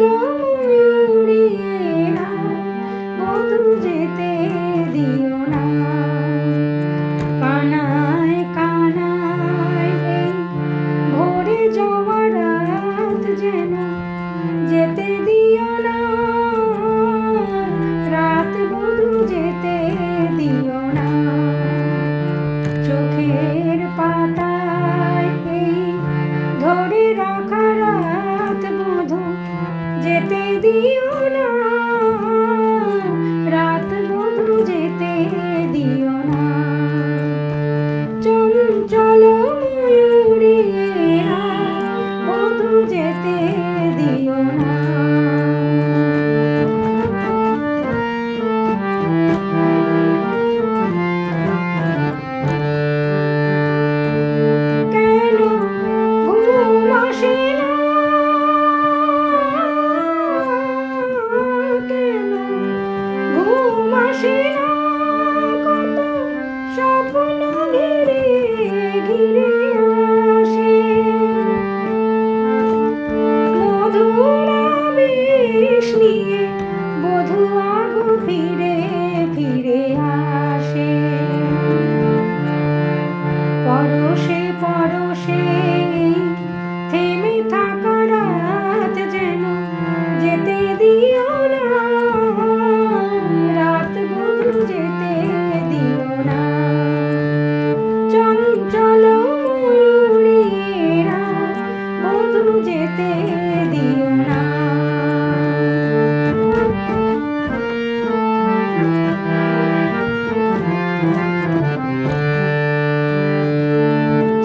Thank. চলো চলো ময়ূরেরা বধু যেতে দিও না।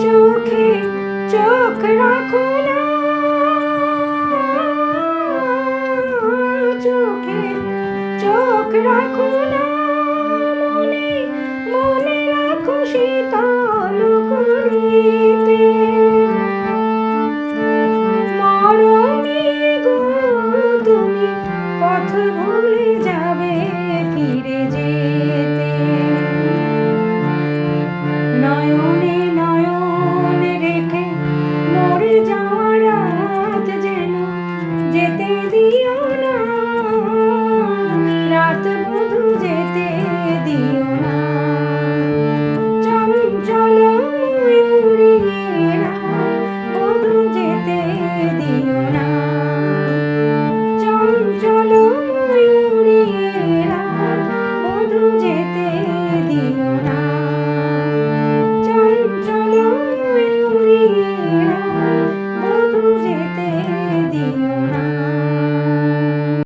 চোখে চোখ রাখো না। চোখে চোখ রাখো না। পথ ভুলে যাবে ফিরে যেতে। নয়নে নয়ন রেখে মরে যাওয়ার রাত যেন যেতে